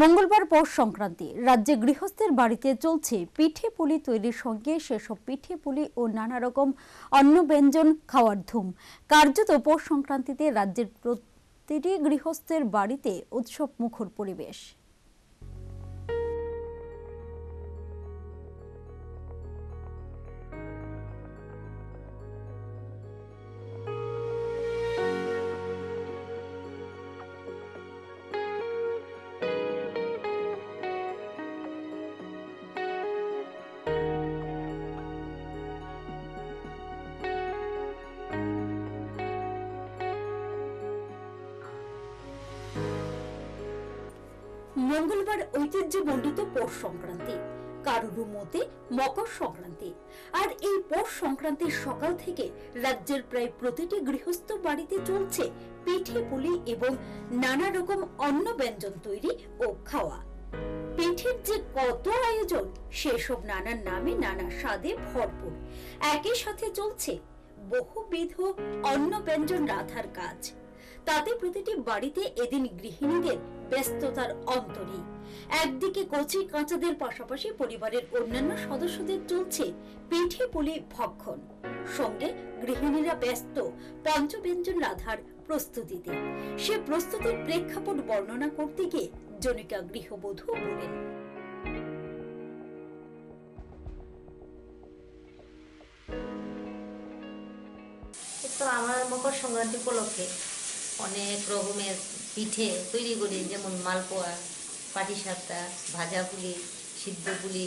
মঙ্গলবার পৌষ সংক্রান্তি। রাজ্যে গৃহস্থের বাড়িতে চলছে পিঠে পুলি তৈরির সঙ্গে সেসব পিঠে পুলি ও নানা রকম অন্ন ব্যঞ্জন খাওয়ার ধুম। কার্যত পৌষ সংক্রান্তিতে রাজ্যের প্রতিটি গৃহস্থের বাড়িতে উৎসব মুখর পরিবেশ। মঙ্গলবার ঐতিহ্যমণ্ডিত পৌষ সংক্রান্তি। কারুর মতে মকর সংক্রান্তি। আর এই পৌষ সংক্রান্তির সকাল থেকে রাজ্যের প্রায় প্রতিটি গৃহস্থ বাড়িতে চলছে পিঠে পুলি এবং নানা রকম অন্ন ব্যঞ্জন তৈরি ও খাওয়া। পিঠের যে কত আয়োজন, সেসব নানান নামে নানা স্বাদে ভরপুর। একই সাথে চলছে বহুবিধ অন্ন ব্যঞ্জন রাধার কাজ। তাতে প্রতিটি বাড়িতে এদিন গৃহিণীদের ব্যস্ততার অন্ত নেই। একদিকে কচি কাঁচাদের পাশাপাশি পরিবারের অন্যান্য সদস্যদের চলছে পিঠে পুলি ভক্ষণ। সঙ্গে গৃহিণীরা ব্যস্ত পঞ্চব্যঞ্জন রাধার প্রস্তুতিতে। সে প্রস্তুতির প্রেক্ষাপট বর্ণনা করতে গিয়ে জনিকা গৃহবধূ বলেন তো আমরা মকর সংক্রান্তি উপলক্ষে। অনেক রকমের পিঠে তৈরি করি, যেমন মালপোয়া, পাটিসাপটা ভাজা পুলি সিদ্ধ পুলি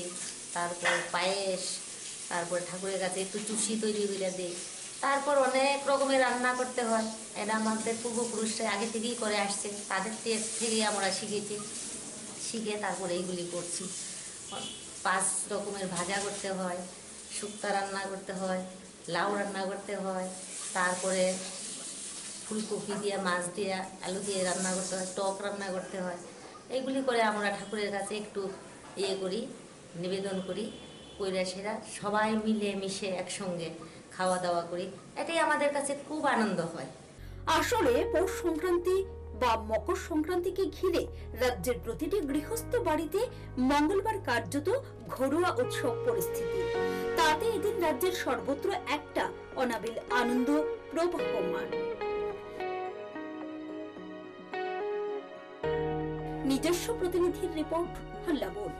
তারপর পায়েস, তারপর ঠাকুরের কাছে একটু চুষি তৈরি করে দিই। তারপর অনেক রকমের রান্না করতে হয়। এটা আমাদের পূর্বপুরুষরা আগে থেকেই করে আসছে, তাদের থেকেই আমরা শিখেছি। শিখে তারপরে এইগুলি করছি। পাঁচ রকমের ভাজা করতে হয়, শুক্তা রান্না করতে হয়, লাউ রান্না করতে হয়, তারপরে ফুলকপি দিয়ে, মাছ দিয়ে, আলু দিয়ে রান্না করতে হয়, টক রান্না করতে হয়। এইগুলি করে আমরা ঠাকুরের কাছে একটু ইয়ে করি, নিবেদন করি কইরা সেরা সবাই মিলে মিশে একসঙ্গে খাওয়া দাওয়া করি। এটাই আমাদের কাছে খুব আনন্দ হয়। আসলে পৌষ সংক্রান্তি বা মকর সংক্রান্তিকে ঘিরে রাজ্যের প্রতিটি গৃহস্থ বাড়িতে মঙ্গলবার কার্যত ঘরোয়া উৎসব পরিস্থিতি। তাতে এদিন রাজ্যের সর্বত্র একটা অনাবিল আনন্দ প্রবাহমান। নিজস্ব প্রতিনিধির রিপোর্ট হল্লাবোল